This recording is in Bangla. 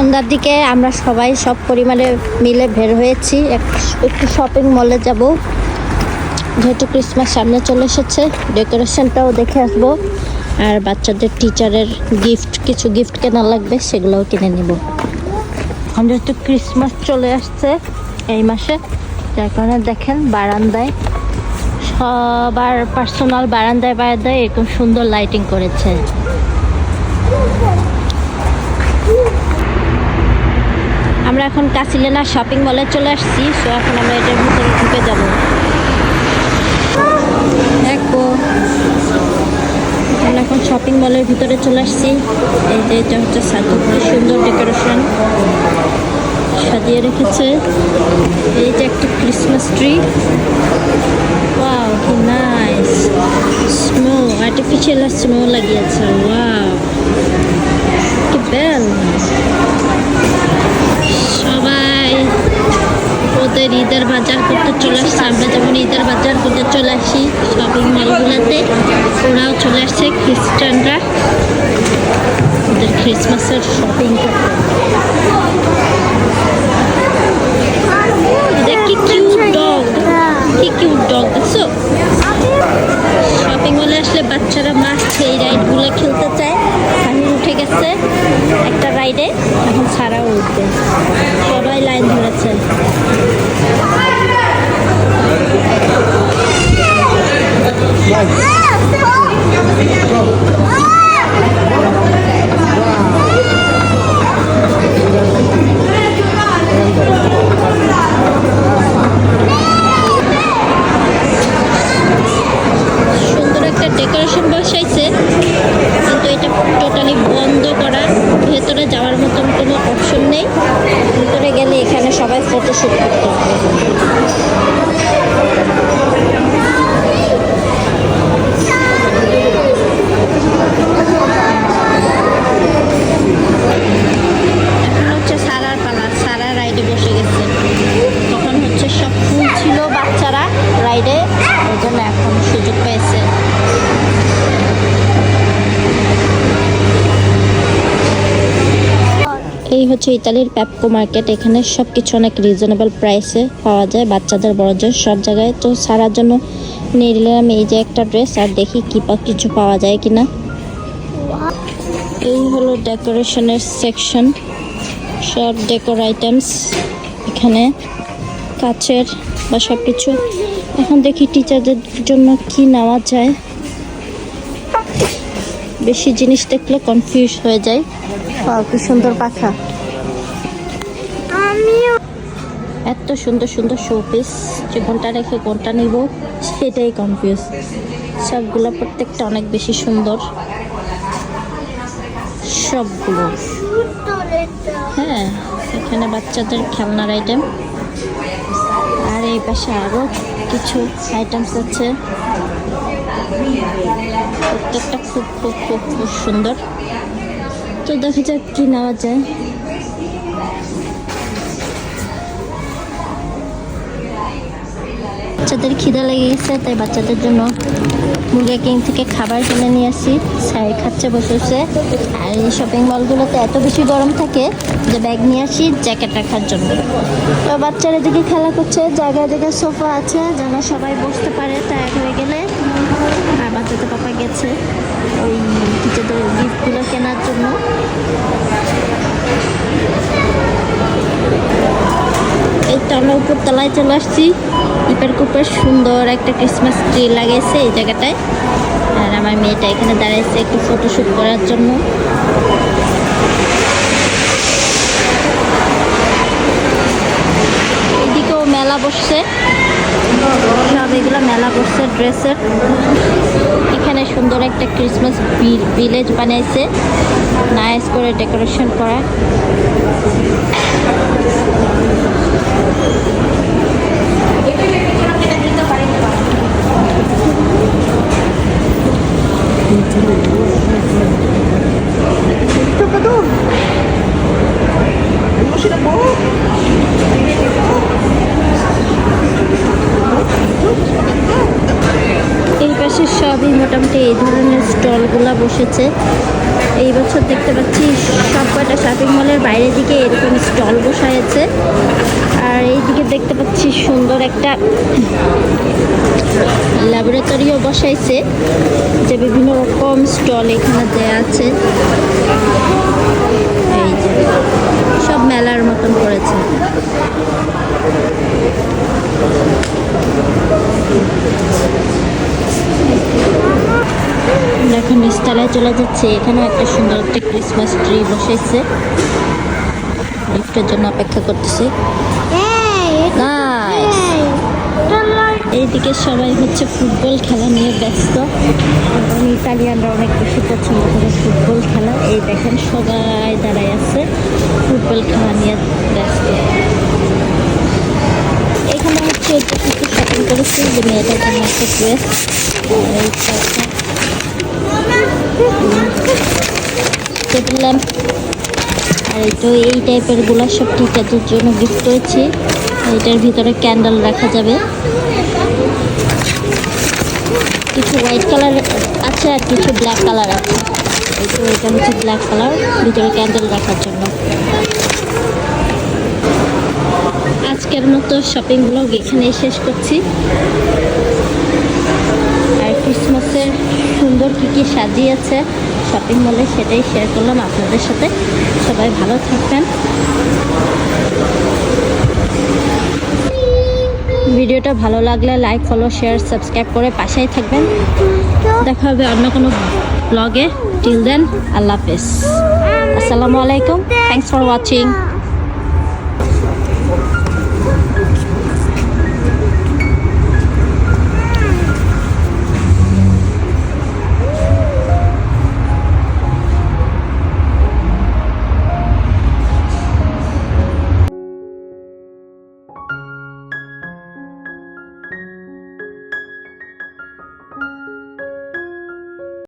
সন্ধ্যার দিকে আমরা সবাই সব পরিমাণে মিলে বের হয়েছি। এক- একটু শপিং মলে যাব। যেহেতু ক্রিসমাস সামনে চলে এসেছে ডেকোরেশনটাও দেখে আসব। আর বাচ্চাদের টিচারের গিফট কিছু গিফট কেনা লাগবে, সেগুলোও কিনে নিব। এখন যেহেতু ক্রিসমাস চলে আসছে এই মাসে, যার কারণে দেখেন বারান্দায়, সবার পার্সোনাল বারান্দায় বারান্দায় এরকম সুন্দর লাইটিং করেছে। আমরা এখন কাসিলেনা শপিং মলে চলে আসছি, সো এখন আমরা এটার ভিতরে ঢুকে যাব। আমরা এখন শপিং মলের ভিতরে চলে আসছি। এই যে এটা হচ্ছে সুন্দর ডেকোরেশন। সাজিয়ে রেখেছে। এই যে একটা ক্রিসমাস ট্রি। কি নাইস। স্নো আর্টিফিশিয়াল স্নো লাগিয়েছে, ওয়াও। কি বেল সবাই ওদের ঈদের বাজার করতে চলে আসছে। আমরা যেমন ঈদের বাজার করতে চলে আসি শপিং মলগুলোতে ওরাও চলে আসছে, খ্রিস্টানরা। ওদের ক্রিসমাসের শপিং করতে। কি কিউট ডগ কি কিউট এখানে সবাই ফটোশ্যুট এই হচ্ছে ইতালির প্যাপকো মার্কেট। এখানে সব কিছু অনেক রিজনেবল প্রাইসে পাওয়া যায়, বাচ্চাদের, বড়দের, সব জায়গায়। তো সারার জন্য নিয়ে নিলাম এই যে একটা ড্রেস আর দেখি কি কিছু পাওয়া যায় কিনা। এই হলো ডেকোরেশনের সেকশন সব ডেকোর আইটেমস এখানে, কাচের বা সব কিছু এখন দেখি টিচারদের জন্য কি নেওয়া যায়। বেশি জিনিস দেখলে কনফিউজ হয়ে যায়। কি সুন্দর পাখা। আমিও। এত সুন্দর সুন্দর শোপিস যে কোনটা রেখে কোনটা নিব সেটাই কনফিউজ সবগুলো প্রত্যেকটা অনেক বেশি সুন্দর। সবগুলো। হ্যাঁ এখানে বাচ্চাদের খেলনার আইটেম আর এই পাশে আরও কিছু আইটেমস আছে। প্রত্যেকটা খুব খুব খুব খুব সুন্দর। তো দেখা যাক কি নেওয়া যায়। বাচ্চাদের খিদে লেগে গেছে, তাই বাচ্চাদের জন্য মুরগি কিং থেকে খাবার কিনে নিয়ে আসি। স্যার খাচ্ছে, বসেছে। আর এই শপিং মলগুলোতে এত বেশি গরম থাকে যে ব্যাগ নিয়ে আসি জ্যাকেট রাখার জন্য। তো বাচ্চারা এদিকে খেলা করছে, জায়গায় জায়গায় সোফা আছে, যেন সবাই বসতে পারে টায়ার্ড হয়ে গেলে। আর বাচ্চাদের পাপা গেছে ওই টিচারদের গিফটগুলো কেনার জন্য। এই আমরা উপর তলায় চলে আসছি। ইপার কুপার সুন্দর একটা ক্রিসমাস ট্রি লাগিয়েছে এই জায়গাটায়। আর আমার মেয়েটা এখানে দাঁড়াইছে একটু ফটোশ্যুট করার জন্য। এদিকেও মেলা বসছে। মেলা ড্রেসের। এখানে সুন্দর একটা ক্রিসমাস ভিলেজ বানাইছে। নাইস করে ডেকোরেশন করা। এই পাশে সবই মোটামুটি এই ধরনের স্টলগুলা বসেছে। এই বছর দেখতে পাচ্ছি সব কয়টা শপিং মলের বাইরের দিকে এরকম স্টল বসায়েছে আর এইদিকে দেখতে পাচ্ছি সুন্দর একটা ল্যাবরেটরিও বসাইছে, যে বিভিন্ন রকম স্টল এখানে দেয়া আছে। এই যে, সব মেলার মতন করেছে। নিচতলায় চলে যাচ্ছে। এখানেও একটা সুন্দর একটা ক্রিসমাস ট্রি বসেছে। লিফটের জন্য অপেক্ষা করতেছি. এইদিকে সবাই হচ্ছে ফুটবল খেলা নিয়ে ব্যস্ত। এবং ইতালিয়ানরা অনেক বেশি পছন্দ করে ফুটবল খেলা। এই দেখেন সবাই দাঁড়ায় আছে, ফুটবল খেলা নিয়ে ব্যস্ত। এখানে হচ্ছে এটা কিছু শপিং করেছি, যে মেয়েটার জন্য একটা ড্রেস ল্যাম্প আর তো এই টাইপেরগুলা সব টিচারদের জন্য গিফট করেছি। এটার ভিতরে ক্যান্ডেল রাখা যাবে। কিছু হোয়াইট কালার আছে আর কিছু ব্ল্যাক কালার আছে। এটা হচ্ছে ব্ল্যাক কালার ভিতরে ক্যান্ডেল রাখার জন্য। আজকের মতো শপিং ব্লগ এখানেই শেষ করছি। ক্রিসমাসের সুন্দর কী কী সাজিয়েছে শপিং মলে সেটাই শেয়ার করলাম আপনাদের সাথে। সবাই ভালো থাকবেন। ভিডিওটা ভালো লাগলে লাইক ফলো শেয়ার সাবস্ক্রাইব করে পাশেই থাকবেন। দেখা হবে অন্য কোনো ব্লগে টিল দেন আল্লাহ হাফেজ। আসসালামু আলাইকুম। Thanks for watching